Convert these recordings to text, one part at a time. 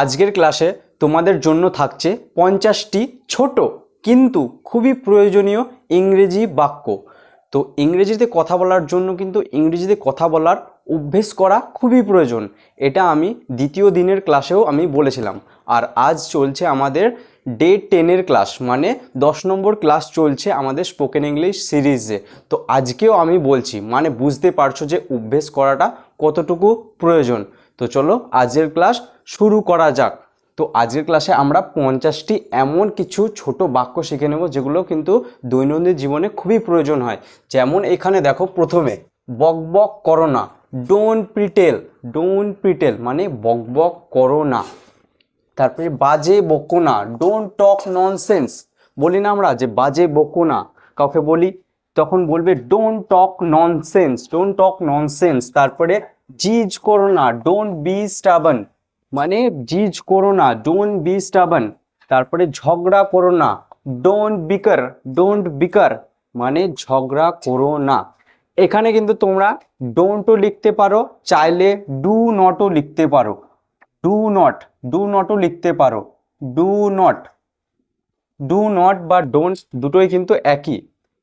আজকের ক্লাসে তোমাদের জন্য থাকছে পঞ্চাশটি ছোট কিন্তু খুবই প্রয়োজনীয় ইংরেজি বাক্য। তো ইংরেজিতে কথা বলার জন্য কিন্তু ইংরেজিতে কথা বলার অভ্যেস করা খুবই প্রয়োজন। এটা আমি দ্বিতীয় দিনের ক্লাসেও আমি বলেছিলাম। আর আজ চলছে আমাদের ডে টেনের ক্লাস মানে দশ নম্বর ক্লাস চলছে আমাদের স্পোকেন ইংলিশ সিরিজে। তো আজকেও আমি বলছি মানে বুঝতে পারছ যে অভ্যেস করাটা কতটুকু প্রয়োজন। তো চলো আজকের ক্লাস শুরু করা যাক। তো আজকের ক্লাসে আমরা পঞ্চাশটি এমন কিছু ছোট বাক্য শিখে নেব যেগুলো কিন্তু দৈনন্দিন জীবনে খুবই প্রয়োজন হয়। যেমন এখানে দেখো প্রথমে, বক বক করো না ডোন্ট প্রিটেল ডোন্ট প্রিটেল মানে বক বক করো না। তারপরে বাজে বকো না ডোন্ট টক ননসেন্স বলি না আমরা যে বাজে বকো না, কাউকে বলি, তখন বলবে don't talk nonsense don't talk nonsense তারপরে জিজ করো না ডোন্ট বি স্টাবন মানে জিজ করো না ডোন্ট বি স্টাবন তারপরে ঝগড়া করো না ডোন্ট বিকার ডোন্ট বিকার মানে ঝগড়া করো না এখানে কিন্তু তোমরা ডোন্টও লিখতে পারো, চাইলে ডু নটও লিখতে পারো। ডু নট ডু নটও লিখতে পারো। ডু নট ডু নট বা ডোন্ট দুটোই কিন্তু একই।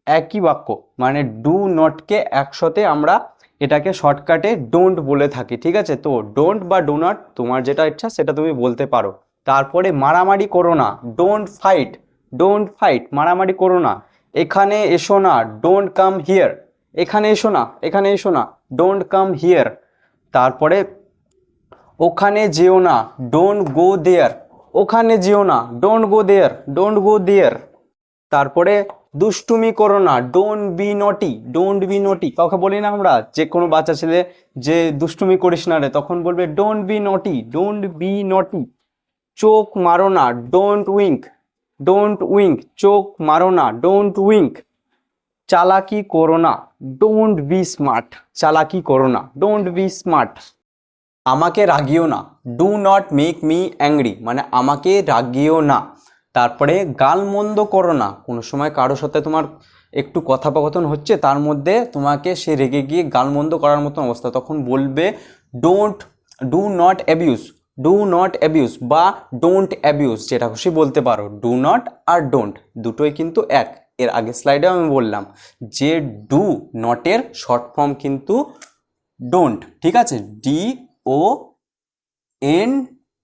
একই বাক্য। মানে ডু নটকে একসাথে আমরা এটাকে শর্টকাটে ডোন্ট বলে থাকি, ঠিক আছে? তো ডোন্ট বা ডোনাট তোমার যেটা ইচ্ছা সেটা তুমি বলতে পারো। তারপরে মারামারি করো না ডোন্ট ফাইট ডোন্ট ফাইট মারামারি করো না। এখানে এসো না ডোন্ট কাম হিয়ার এখানে এসো না, এখানে এসো না ডোন্ট কাম হিয়ার তারপরে, ওখানে যেও না ডোন্ট গো দেয়ার ওখানে যেও না don't go there don't go দেয়ার তারপরে দুষ্টুমি করো না don't be naughty don't be naughty কাউকে বলি না আমরা, যে কোনো বাচ্চা ছেলে যে দুষ্টুমি করিস না রে, তখন বলবে don't be naughty don't be naughty চোখ মারো না ডোন্ট উইঙ্ক ডোন্ট উইঙ্ক চোখ মারো না ডোন্ট উইঙ্ক চালাকি করো না ডোন্ট বি স্মার্ট চালাকি করো না ডোন্ট বি স্মার্ট আমাকে রাগিও না do not make me angry মানে আমাকে রাগিও না। তারপরে গালমন্দ করো না। কোনো সময় কারোর সাথে তোমার একটু কথোপকথন হচ্ছে, তার মধ্যে তোমাকে সে রেগে গিয়ে গালমন্দ করার মতন অবস্থা। তখন বলবে don't do not abuse do not abuse বা ডোন্ট অ্যাবিউজ যেটা খুশি বলতে পারো। ডু নট আর ডোন্ট দুটোই কিন্তু এক। এর আগের স্লাইডে আমি বললাম, যে ডু নটের শর্ট ফর্ম কিন্তু ডোন্ট ঠিক আছে? D O N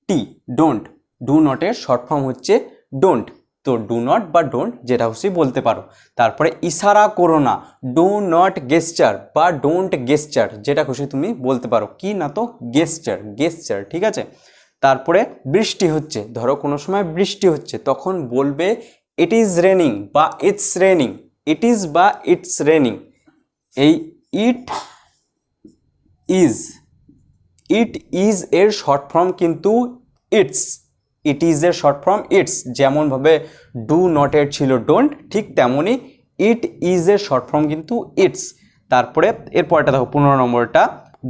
T don't do নটের short form হচ্ছে ডোন্ট তো ডু নট বা ডোন্ট যেটা খুশি বলতে পারো। তারপরে ইশারা করো না ডু নট গেস্টার বা ডোন্ট গেস্টার যেটা খুশি তুমি বলতে পারো। কি না তো? গেস্টার গেস্টার ঠিক আছে? তারপরে বৃষ্টি হচ্ছে, ধরো কোনো সময় বৃষ্টি হচ্ছে, তখন বলবে ইট ইজ রেনিং বা ইটস রেনিং ইট ইজ বা ইটস রেনিং এই ইট ইজ ইট ইজ এর শর্ট ফর্ম কিন্তু ইটস ইট ইজ এর শর্ট ফর্ম ইটস যেমনভাবে ডু নট এর ছিল ডোন্ট ঠিক তেমনই ইট ইজ এর শর্ট ফর্ম কিন্তু ইটস তারপরে এরপরটা দেখো, পনেরো নম্বরটা,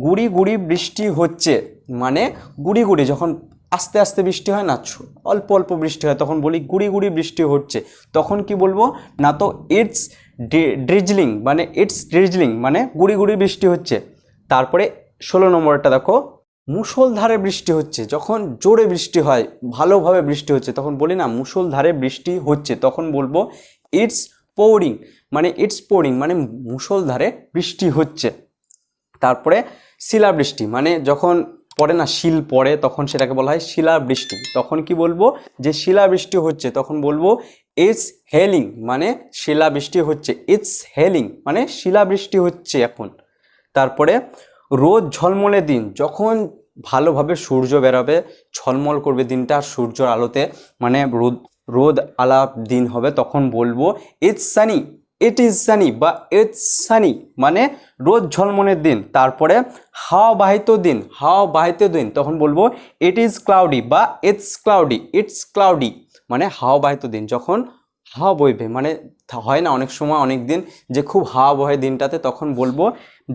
গুড়ি গুড়ি বৃষ্টি হচ্ছে মানে গুড়ি গুড়ি, যখন আস্তে আস্তে বৃষ্টি হয় না অল্প অল্প বৃষ্টি হয়, তখন বলি গুড়ি গুড়ি বৃষ্টি হচ্ছে, তখন কি বলব, না তো ইটস ড্রিজলিং মানে ইটস ড্রিজলিং মানে গুড়ি গুড়ি বৃষ্টি হচ্ছে। তারপরে ষোলো নম্বরটা দেখো মুষলধারে বৃষ্টি হচ্ছে, যখন জোরে বৃষ্টি হয়, ভালোভাবে বৃষ্টি হচ্ছে, তখন বলি না মুষলধারে বৃষ্টি হচ্ছে, তখন বলব ইটস পৌরিং মানে ইটস পোরিং মানে মুষলধারে বৃষ্টি হচ্ছে। তারপরে শিলাবৃষ্টি মানে যখন পড়ে না, শিল পড়ে, তখন সেটাকে বলা হয় শিলাবৃষ্টি। তখন কি বলব? যে শিলাবৃষ্টি হচ্ছে, তখন বলব ইটস হেলিং মানে শিলাবৃষ্টি হচ্ছে ইটস হেলিং মানে শিলাবৃষ্টি হচ্ছে এখন। তারপরে রোদ ঝলমলে দিন, যখন ভালোভাবে সূর্য বেরোবে, ঝলমল করবে দিনটা সূর্যর আলোতে মানে রোদ রোদ আলাপ দিন হবে, তখন বলব it's sunny it is sunny বা ইটস সানি মানে রোদ ঝলমলের দিন, তারপরে হাওয়া বাহিত দিন হাওয়া বাহিত দিন, তখন বলব ইট ইজ ক্লাউডি বা ইটস ক্লাউডি ইটস ক্লাউডি মানে হাওয়া বাহিত দিন, যখন হাওয়া বইবে। মানে হয় না অনেক সময়, অনেক দিন যে খুব হাওয়া বহে দিনটাতে তখন বলব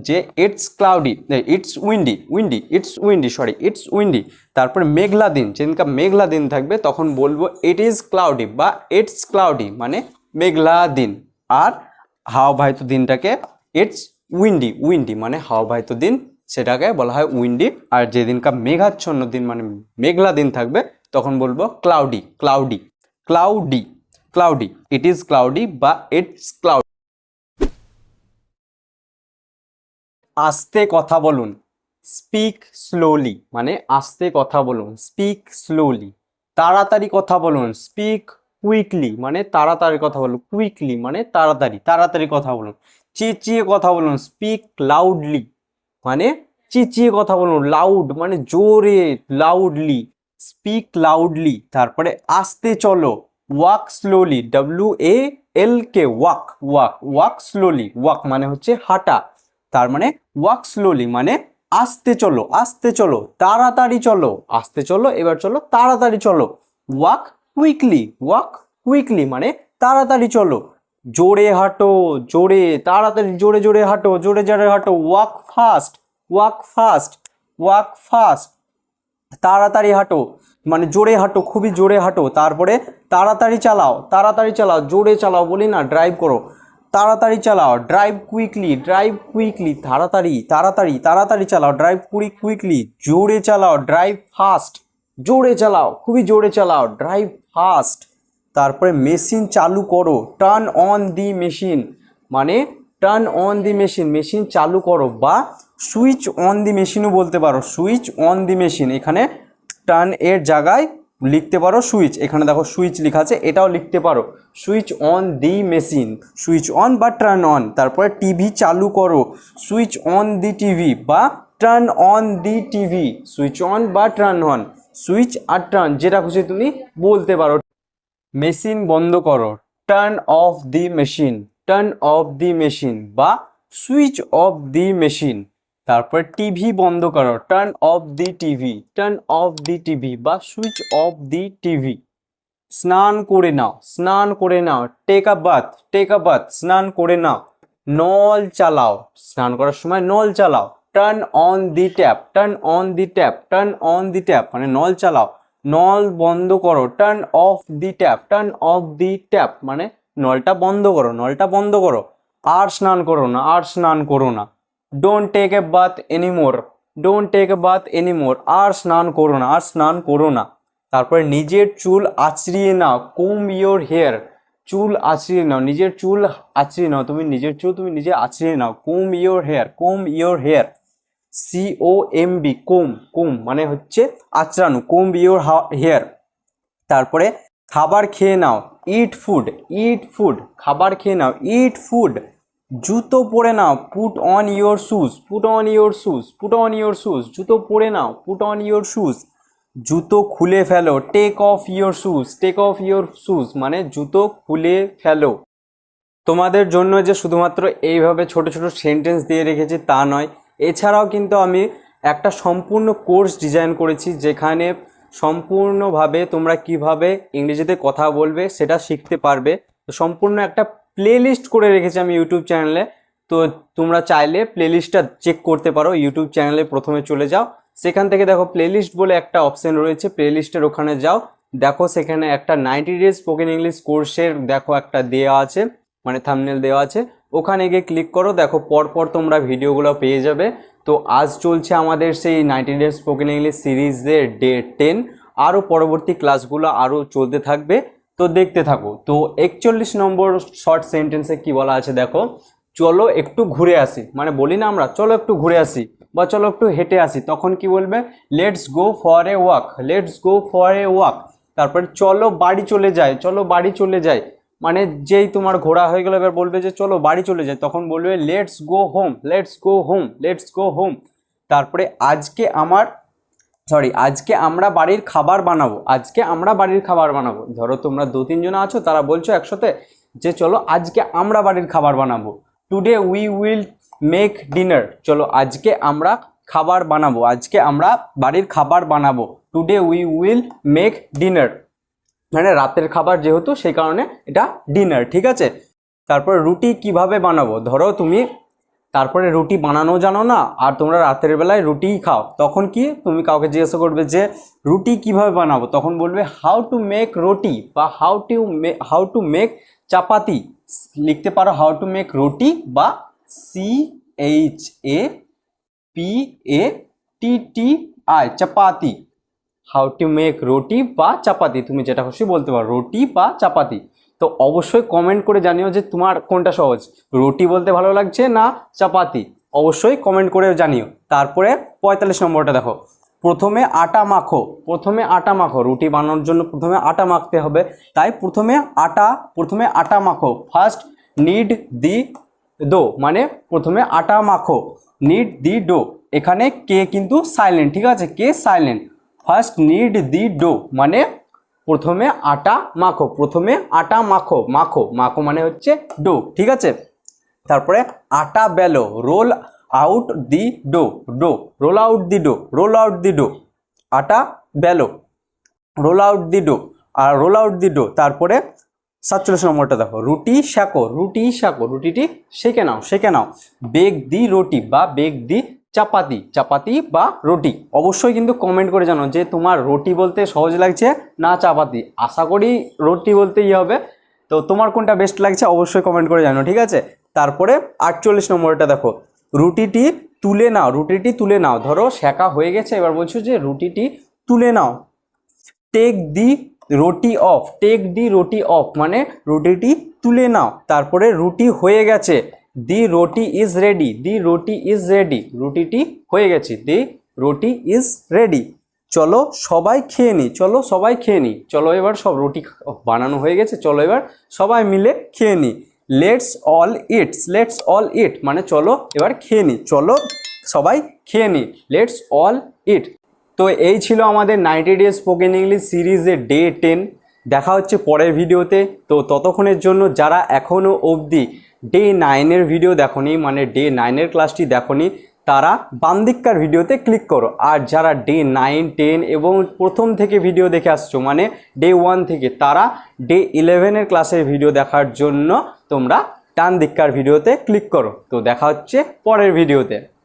যে it's cloudy it's windy windy it's windy sorry it's windy তারপরে মেঘলা দিন, যেদিনকা মেঘলা দিন থাকবে তখন বলব ইট ইজ ক্লাউডি বা ইটস ক্লাউডি মানে মেঘলা দিন। আর হাওয়া বাহিত দিনটাকে ইটস উইন্ডি উইন্ডি মানে হাওয়া বাহিত দিন, সেটাকে বলা হয় উইন্ডি আর যেদিনকার মেঘাচ্ছন্ন দিন মানে মেঘলা দিন থাকবে তখন বলব cloudy cloudy cloudy cloudy it is cloudy বা ইটস ক্লাউড আস্তে কথা বলুন। স্পিক স্লোলি মানে আস্তে কথা বলুন। স্পিক স্লোলি তাড়াতাড়ি কথা বলুন। স্পিক কুইকলি মানে তাড়াতাড়ি কথা বলুন। কুইকলি মানে তাড়াতাড়ি তাড়াতাড়ি কথা বলুন। চেঁচিয়ে কথা বলুন। স্পিক লাউডলি মানে চেঁচিয়ে কথা বলুন। লাউড মানে জোরে লাউডলি স্পিক লাউডলি তারপরে আস্তে চলো। Walk slowly W A L K walk walk walk slowly walk মানে হচ্ছে হাঁটা। তার মানে ওয়াক স্লোলি মানে আস্তে চলো আস্তে চলো, তাড়াতাড়ি চলো, আস্তে চলো, এবার চলো, তাড়াতাড়ি চলো। ওয়াক কুইকলি ওয়াক কুইকলি মানে তাড়াতাড়ি চলো। জোরে হাঁটো, জোরে, তাড়াতাড়ি, জোরে জোরে হাঁটো, জোরে জোরে হাঁটো। Walk fast walk fast walk fast তাড়াতাড়ি হাঁটো। মানে জোরে হাঁটো, খুবই জোরে হাঁটো, তারপরে তাড়াতাড়ি চালাও তাড়াতাড়ি চালাও, জোরে চালাও, বলি না ড্রাইভ করো। তাড়াতাড়ি চালাও ড্রাইভ কুইকলি ড্রাইভ কুইকলি তাড়াতাড়ি তাড়াতাড়ি তাড়াতাড়ি চালাও ড্রাইভ কুইক কুইকলি জোরে চালাও ড্রাইভ ফাস্ট জোরে চালাও, খুবই জোরে চালাও ড্রাইভ ফাস্ট তারপরে মেশিন চালু করো টার্ন অন দি মেশিন মানে turn on the machine machine চালু করো, বা সুইচ অন দি মেশিনও বলতে পারো সুইচ অন দি মেশিন এখানে টার্ন এর জায়গায় লিখতে পারো সুইচ এখানে দেখো সুইচ লেখা আছে, এটাও লিখতে পারো। Switch on the machine switch on বা টার্ন অন তারপরে টিভি চালু করো। সুইচ অন দি টিভি বা turn on the TV switch on বা টার্ন অন সুইচ আর টার্ন যেটা খুশি তুমি বলতে পারো। মেশিন বন্ধ করো। Turn off the machine turn off the machine বা সুইচ অফ দি মেশিন তারপর টিভি বন্ধ করো। Turn off the TV. Turn off the TV বা সুইচ অফ দি টিভি। স্নান করে নাও। স্নান করে নাও। Take a bath take a bath স্নান করে নাও। নল চালাও। স্নান করার সময় নল চালাও। Turn on the tap turn on the tap turn on the tap মানে নল চালাও। নল বন্ধ করো। Turn off the tap turn off the tap মানে নলটা বন্ধ করো। নলটা বন্ধ করো। আর স্নান করো না। আর স্নান করো না। Don't take a bath anymore don't take a bath anymore আর স্নান করো না, আর স্নান করো না। তারপরে নিজের চুল আঁচড়িয়ে নাও। কোম ইয়োর হেয়ার চুল আঁচড়িয়ে নাও। নিজের চুল আঁচড়িয়ে নাও। তুমি নিজের চুল তুমি নিজে আঁচড়িয়ে নাও। Comb your hair comb your hair C O M B comb comb মানে হচ্ছে আঁচড়ানো। কোম ইয়োর হেয়ার তারপরে খাবার খেয়ে নাও। ইট ফুড ইট ফুড খাবার খেয়ে নাও। ইট ফুড জুতো পরে নাও put on your shoes put on your shoes put on your shoes জুতো পরে নাও পুট অন ইয়োর শুজ জুতো খুলে ফেলো take off your shoes take off your shoes মানে জুতো খুলে ফেলো। তোমাদের জন্য যে শুধুমাত্র এইভাবে ছোট ছোট সেন্টেন্স দিয়ে রেখেছি তা নয়, এছাড়াও কিন্তু আমি একটা সম্পূর্ণ কোর্স ডিজাইন করেছি, যেখানে সম্পূর্ণভাবে তোমরা কীভাবে ইংরেজিতে কথা বলবে সেটা শিখতে পারবে। তো সম্পূর্ণ একটা প্লেলিস্ট করে রেখেছি আমি ইউটিউব চ্যানেলে তো তোমরা চাইলে প্লেলিস্টটা চেক করতে পারো ইউটিউব চ্যানেলে প্রথমে চলে যাও। সেখান থেকে দেখো প্লেলিস্ট বলে একটা অপশন রয়েছে প্লেলিস্টের ওখানে যাও। দেখো সেখানে একটা নাইনটি ডেজ স্পোকেন ইংলিশ কোর্সের দেখো একটা দেওয়া আছে মানে থামনেল দেওয়া আছে। ওখানে গিয়ে ক্লিক করো, দেখো পরপর তোমরা ভিডিওগুলো পেয়ে যাবে। তো আজ চলছে আমাদের সেই নাইনটি ডেজ স্পোকেন ইংলিশ সিরিজের ডে টেন আরও পরবর্তী ক্লাসগুলো আরও চলতে থাকবে। তো দেখতে থাকো। তো একচল্লিশ নম্বর শর্ট সেন্টেন্সে কি বলা আছে দেখো? চলো একটু ঘুরে আসি। মানে বলি না আমরা, চলো একটু ঘুরে আসি বা চলো একটু হেঁটে আসি। তখন কি বলবে? Let's go for a walk let's go for a walk তারপরে চলো বাড়ি চলে যায় চলো বাড়ি চলে যায় মানে যেই তোমার ঘোরা হয়ে গেলো, এবার বলবে যে চলো বাড়ি চলে যায় তখন বলবে let's go home let's go home let's go home তারপরে আজকে আমার সরি আজকে আমরা বাড়ির খাবার বানাবো। আজকে আমরা বাড়ির খাবার বানাবো। ধরো তোমরা দু তিনজন আছো, তারা বলছো একসাথে যে চলো আজকে আমরা বাড়ির খাবার বানাবো। Today we will make dinner চলো আজকে আমরা খাবার বানাবো। আজকে আমরা বাড়ির খাবার বানাবো। Today we will make dinner মানে রাতের খাবার যেহেতু, সেই কারণে এটা ডিনার ঠিক আছে? তারপর রুটি কীভাবে বানাবো? ধরো তুমি তারপরে রুটি বানানো জানো না? আর তোমরা রাতের বেলায় রুটিই খাও। তখন কি? তুমি কাউকে জিজ্ঞাসা করবে যে, রুটি কীভাবে বানাবো? তখন বলবে হাউ টু মেক রুটি বা how to how to make chapati লিখতে পারো হাউ টু মেক রুটি বা C H A P A T T I chapati how to make roti বা চাপাতি তুমি যেটা খুশি বলতে পারো রুটি বা চাপাতি তো অবশ্যই কমেন্ট করে জানিও যে তোমার কোনটা সহজ। রুটি বলতে ভালো লাগছে না চাপাতি? অবশ্যই কমেন্ট করে জানিও। তারপরে পঁয়তাল্লিশ নম্বরটা দেখো। প্রথমে আটা মাখো। প্রথমে আটা মাখো। রুটি বানানোর জন্য প্রথমে আটা মাখতে হবে। তাই প্রথমে আটা প্রথমে আটা মাখো। ফার্স্ট নিড দি ডো মানে প্রথমে আটা মাখো। নিড দি ডো এখানে কে কিন্তু সাইলেন্ট ঠিক আছে? K silent first need the dough মানে প্রথমে আটা মাখো, প্রথমে আটা মাখো মাখো মাখো মানে হচ্ছে ডো, ঠিক আছে? তারপরে আটা below, roll out the dough dough, roll out the dough, roll out the dough, আটা বেলো, রোল আউট দি ডো, আর রোল আউট দি ডো, তারপরে সাতচল্লিশ নম্বরটা দেখো, রুটি শেকো রুটি শেকো, রুটিটি সেকে নাও সেকে নাও, বেগ দি রুটি বা বেগ দি চাপাতি চাপাতি বা রুটি। অবশ্যই কিন্তু কমেন্ট করে জানো যে তোমার রুটি বলতে সহজ লাগছে না চাপাতি। আশা করি রুটি বলতে ইয়ে হবে। তো তোমার কোনটা বেস্ট লাগছে অবশ্যই কমেন্ট করে জানো ঠিক আছে? তারপরে আটচল্লিশ নম্বরটা দেখো। রুটিটি তুলে নাও, রুটিটি তুলে নাও। ধরো শেখা হয়ে গেছে, এবার বলছো যে রুটিটি তুলে নাও। টেক দি রুটি অফ টেক দি রুটি অফ মানে রুটিটি তুলে নাও। তারপরে রুটি হয়ে গেছে। দি রুটি ইজ রেডি, দি রুটি ইজ রেডি, রুটিটি হয়ে গেছে, দি রুটি ইজ রেডি। চলো সবাই খেয়ে নি, চলো সবাই খেয়ে নি, চলো এবার সব রুটি বানানো হয়ে গেছে, চলো এবার সবাই মিলে খেয়ে নি। Let's all eats let's all eat মানে চলো এবার খেয়ে নি, চলো সবাই খেয়ে নি লেটস অল ইট তো এই ছিল আমাদের নাইনটি ডেজ স্পোকেন ইংলিশ সিরিজের ডে টেন দেখা হচ্ছে পরের ভিডিওতে। তো ততক্ষণের জন্য যারা এখনও অবধি ডে নাইনের ভিডিও দেখনি মানে ডে নাইনের ক্লাসটি দেখনি, তারা বান্দিক্কার ভিডিওতে ক্লিক করো। আর যারা ডে নাইন টেন এবং প্রথম থেকে ভিডিও দেখে আসছো মানে ডে ওয়ান থেকে, তারা ডে ইলেভেনের ক্লাসের ভিডিও দেখার জন্য তোমরা ডান দিককার ভিডিওতে ক্লিক করো। তো দেখা হচ্ছে পরের ভিডিওতে।